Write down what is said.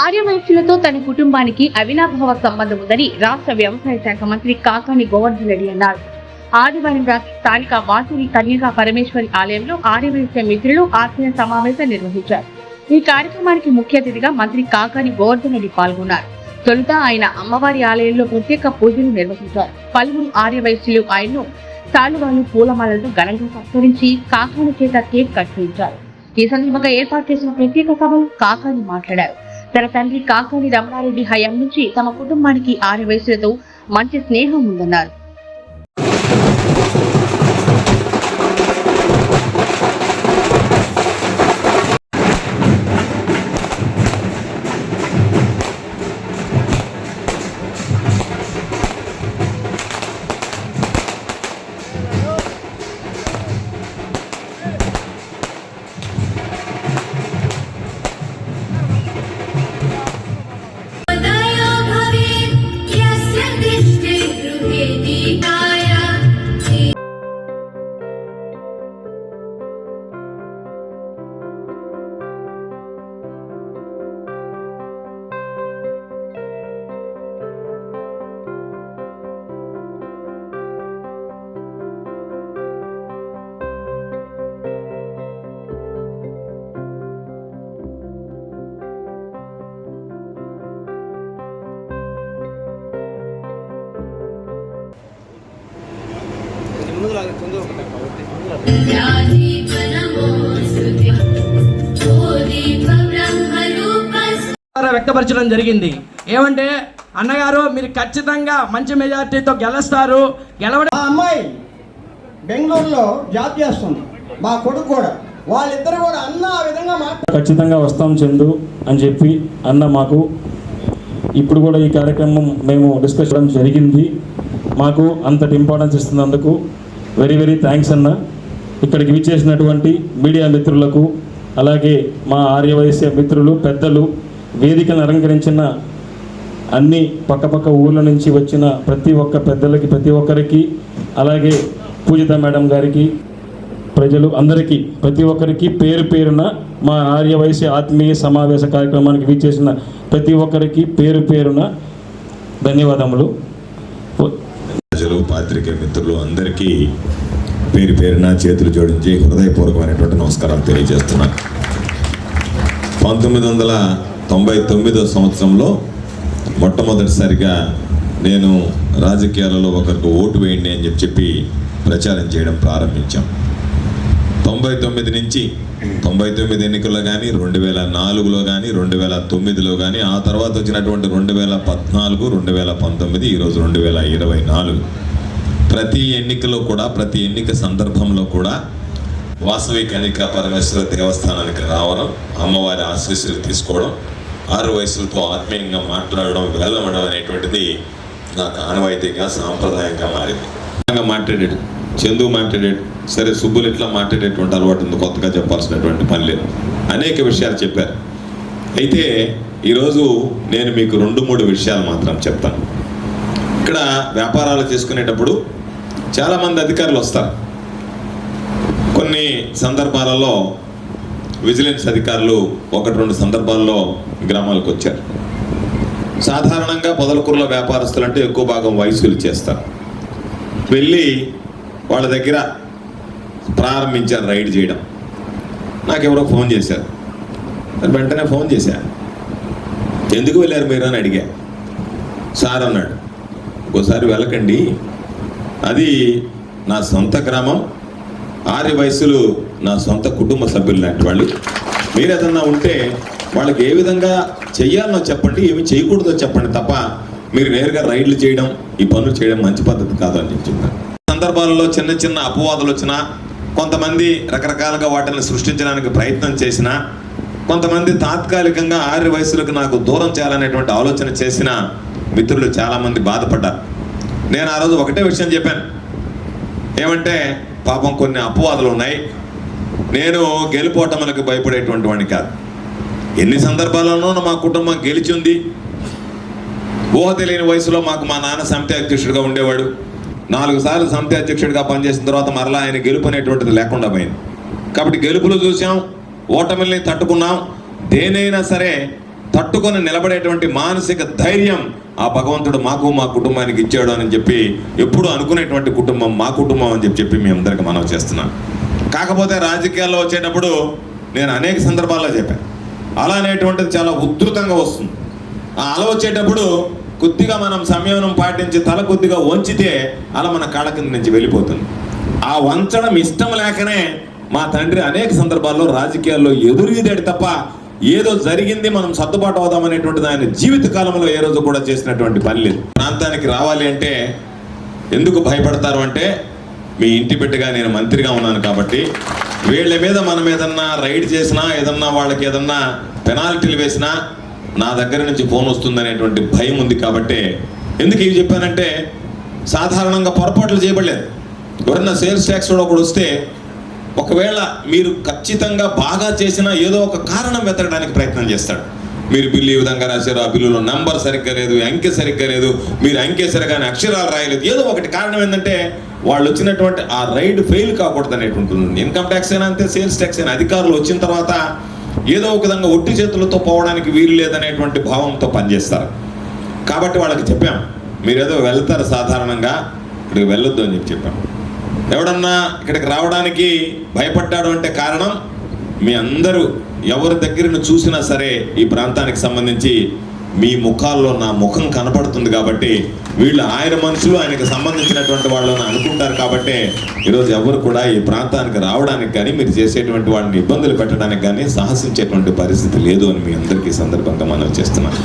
ఆర్యవైశ్యులతో తన కుటుంబానికి అవినాభావ సంబంధం ఉందని రాష్ట్ర వ్యవసాయ శాఖ మంత్రి కాకాని గోవర్ధన్ రెడ్డి అన్నారు. ఆదివారం రాత్రి స్థానిక వాసవి కన్యగా పరమేశ్వరి ఆలయంలో ఆర్యవైశ్య మిత్రులు ఆత్మీయ సమావేశం నిర్వహించారు. ఈ కార్యక్రమానికి ముఖ్య అతిథిగా మంత్రి కాకాని గోవర్ధన్ రెడ్డి పాల్గొన్నారు. తొలుత ఆయన అమ్మవారి ఆలయంలో ప్రత్యేక పూజలు నిర్వహించారు. పలువురు ఆర్యవైశ్యులు ఆయన్ను తాలువాలు పూలమాలతో ఘనంగా సత్కరించి కాకాని చేత కేక్ కట్ చేయించారు. ఈ సందర్భంగా ఏర్పాటు చేసిన ప్రత్యేక సభలో కాకాని మాట్లాడారు. తన తండ్రి కాకాని రమణారెడ్డి హయాం నుంచి తమ కుటుంబానికి ఆరు వయసులతో మంచి స్నేహం ఉందన్నారు. వ్యక్తపరచడం జరిగింది. ఏమంటే అన్నగారు మీరు ఖచ్చితంగా మంచి మెజార్టీతో గెలుస్తారు. గెలవడం మా అమ్మాయి బెంగళూరులో జాబ్ చేస్తుంది. మా కొడుకు కూడా. వాళ్ళిద్దరు కూడా అన్న ఆ విధంగా మాట్లాడు ఖచ్చితంగా వస్తాం చందు అని చెప్పి అన్న మాకు. ఇప్పుడు కూడా ఈ కార్యక్రమం మేము డిస్కస్ చేయడం జరిగింది. మాకు అంతటి ఇంపార్టెన్స్ ఇస్తున్నందుకు వెరీ వెరీ థ్యాంక్స్ అన్న. ఇక్కడికి విచ్చేసినటువంటి మీడియా మిత్రులకు అలాగే మా ఆర్యవైశ్య మిత్రులు పెద్దలు వేదికను అలంకరించిన అన్ని పక్కపక్క ఊర్ల నుంచి వచ్చిన ప్రతి ఒక్క పెద్దలకి ప్రతి ఒక్కరికి అలాగే పూజిత మేడం గారికి ప్రజలు అందరికీ ప్రతి ఒక్కరికి పేరు పేరున మా ఆర్యవైశ్య ఆత్మీయ సమావేశ కార్యక్రమానికి విచ్చేసిన ప్రతి ఒక్కరికి పేరు పేరున ధన్యవాదములు. ప్రజలు పాత్రికేయ మిత్రులు అందరికీ పేరు పేరున చేతులు జోడించి హృదయపూర్వకమైనటువంటి నమస్కారాలు తెలియజేస్తున్నాను పంతొమ్మిది వందల తొంభై తొమ్మిదో సంవత్సరంలో మొట్టమొదటిసారిగా నేను రాజకీయాలలో ఒకరికి ఓటు వేయండి అని చెప్పి చెప్పి ప్రచారం చేయడం ప్రారంభించాం. తొంభై తొమ్మిది నుంచి తొంభై తొమ్మిది ఎన్నికల్లో కానీ రెండు వేల నాలుగులో కానీ రెండు వేల తొమ్మిదిలో కానీ ఆ తర్వాత వచ్చినటువంటి రెండు వేల పద్నాలుగు రెండు వేల పంతొమ్మిది ఈరోజు రెండు వేల ఇరవై నాలుగు. ప్రతి ఎన్నికలో కూడా ప్రతి ఎన్నిక సందర్భంలో కూడా వాసవి కనికా పరమేశ్వర దేవస్థానానికి రావడం అమ్మవారి ఆశీస్సులు తీసుకోవడం ఆరు వయసులతో ఆత్మీయంగా మాట్లాడడం వెళ్ళమడం అనేటువంటిది నాకు ఆనవాయితీగా సాంప్రదాయంగా మారింది. బాగా మాట్లాడాడు. చందు మాట్లాడాడు సరే సుబ్బులు ఇట్లా మాట్లాడేటువంటి అలవాటు ఉంది కొత్తగా చెప్పాల్సినటువంటి పని లేదు అనేక విషయాలు చెప్పారు. అయితే ఈరోజు నేను మీకు రెండు మూడు విషయాలు మాత్రం చెప్తాను. ఇక్కడ వ్యాపారాలు చేసుకునేటప్పుడు చాలామంది అధికారులు వస్తారు. కొన్ని సందర్భాలలో విజిలెన్స్ అధికారులు ఒకటి రెండు సందర్భాల్లో గ్రామాలకు వచ్చారు. సాధారణంగా పొదలకూరులో వ్యాపారస్తులు అంటే ఎక్కువ భాగం వయసులు చేస్తారు. వెళ్ళి వాళ్ళ దగ్గర ప్రారంభించారు రైడ్ చేయడం. నాకు ఎవరో ఫోన్ చేశారు. వెంటనే ఫోన్ చేశా. ఎందుకు వెళ్ళారు మీరు? అని అడిగా. సార్ అన్నాడు. ఒకసారి వెళ్ళకండి. అది నా సొంత గ్రామం. ఆర్య వయసులు నా సొంత కుటుంబ సభ్యులు లాంటి వాళ్ళు. మీరు ఏదన్నా ఉంటే వాళ్ళకి ఏ విధంగా చెయ్యాలనో చెప్పండి ఏమి చేయకూడదో చెప్పండి తప్ప మీరు నేరుగా రైడ్లు చేయడం ఈ పనులు చేయడం మంచి పద్ధతి కాదు అని చెప్తున్నాను సందర్భాలలో చిన్న చిన్న అపవాదులు వచ్చినా కొంతమంది రకరకాలుగా వాటిని సృష్టించడానికి ప్రయత్నం చేసినా కొంతమంది తాత్కాలికంగా ఆరు వయసులకు నాకు దూరం చేయాలనేటువంటి ఆలోచన చేసిన మిత్రులు చాలామంది బాధపడ్డారు. నేను ఆ రోజు ఒకటే విషయం చెప్పాను. ఏమంటే పాపం కొన్ని అపవాదులు ఉన్నాయి. నేను గెలుపోటములకు భయపడేటువంటి వాడిని కాదు. ఎన్ని సందర్భాల్లోనూ మా కుటుంబం గెలిచింది ఊహ తెలియని వయసులో మాకు మా నాన్న సమితి అధ్యక్షుడిగా ఉండేవాడు. నాలుగు సార్లు సమితి అధ్యక్షుడిగా పనిచేసిన తర్వాత మరలా ఆయన గెలుపు అనేటువంటిది లేకుండా పోయింది. కాబట్టి గెలుపులు చూసాం ఓటమిల్ని తట్టుకున్నాం దేనైనా సరే తట్టుకొని నిలబడేటువంటి మానసిక ధైర్యం ఆ భగవంతుడు మాకు మా కుటుంబానికి ఇచ్చాడు అని చెప్పి ఎప్పుడు అనుకునేటువంటి కుటుంబం మా కుటుంబం అని చెప్పి చెప్పి మీ అందరికి మనం చేస్తున్నాం కాకపోతే రాజకీయాల్లో వచ్చేటప్పుడు నేను అనేక సందర్భాల్లో చెప్పాను. అలా అనేటువంటిది చాలా ఉధృతంగా వస్తుంది. ఆ అల వచ్చేటప్పుడు కొద్దిగా మనం సంయమనం పాటించి తల కొద్దిగా వంచితే అలా మన కాళ్ళ కింద నుంచి వెళ్ళిపోతుంది. ఆ వంచడం ఇష్టం లేకనే మా తండ్రి అనేక సందర్భాల్లో రాజకీయాల్లో ఎదురుగిదాడు తప్ప ఏదో జరిగింది మనం సర్దుబాటు అవుదాం అనేటువంటిది ఆయన జీవిత కాలంలో ఏ రోజు కూడా చేసినటువంటి పని లేదు. ప్రాంతానికి రావాలి అంటే ఎందుకు భయపడతారు అంటే మీ ఇంటి బిడ్డగా నేను మంత్రిగా ఉన్నాను కాబట్టి వీళ్ళ మీద మనం ఏదన్నా రైడ్ చేసినా ఏదన్నా వాళ్ళకి ఏదన్నా పెనాల్టీలు వేసినా నా దగ్గర నుంచి ఫోన్ వస్తుందనేటువంటి భయం ఉంది కాబట్టి ఎందుకు ఇవి చెప్పానంటే సాధారణంగా పొరపాట్లు చేయబడలేదు. ఎవరన్నా సేల్స్ ట్యాక్స్ కూడా ఒకడు వస్తే ఒకవేళ మీరు ఖచ్చితంగా బాగా చేసినా ఏదో ఒక కారణం వెతకడానికి ప్రయత్నం చేస్తాడు. మీరు బిల్లు ఈ విధంగా రాశారు ఆ బిల్లులో నంబర్ సరిగ్గా లేదు అంకె సరిగ్గా లేదు మీరు అంకె సరిగానే అక్షరాలు రాయలేదు. ఏదో ఒకటి కారణం ఏంటంటే వాళ్ళు వచ్చినటువంటి ఆ రైడ్ ఫెయిల్ కాకూడదు అనేటువంటి ఇన్కమ్ ట్యాక్స్ అయినా అంతే సేల్స్ ట్యాక్స్ అయినా అధికారులు వచ్చిన తర్వాత ఏదో ఒక విధంగా ఒట్టి చేతులతో పోవడానికి వీలు లేదనేటువంటి భావంతో పనిచేస్తారు. కాబట్టి వాళ్ళకి చెప్పాం మీరు ఏదో వెళ్తారు సాధారణంగా ఇక్కడికి వెళ్ళొద్దు అని చెప్పి చెప్పాం. ఎవడన్నా ఇక్కడికి రావడానికి భయపడ్డాడు అంటే కారణం మీ అందరూ ఎవరి దగ్గరను చూసినా సరే ఈ ప్రాంతానికి సంబంధించి మీ ముఖాల్లో నా ముఖం కనపడుతుంది కాబట్టి వీళ్ళు ఆయన మనుషులు ఆయనకు సంబంధించినటువంటి వాళ్ళని అనుకుంటారు కాబట్టి ఈరోజు ఎవరు కూడా ఈ ప్రాంతానికి రావడానికి కానీ మీరు చేసేటువంటి వాళ్ళని ఇబ్బందులు పెట్టడానికి కానీ సాహసించేటువంటి పరిస్థితి లేదు అని మీ అందరికీ సందర్భంగా మనం చేస్తున్నాం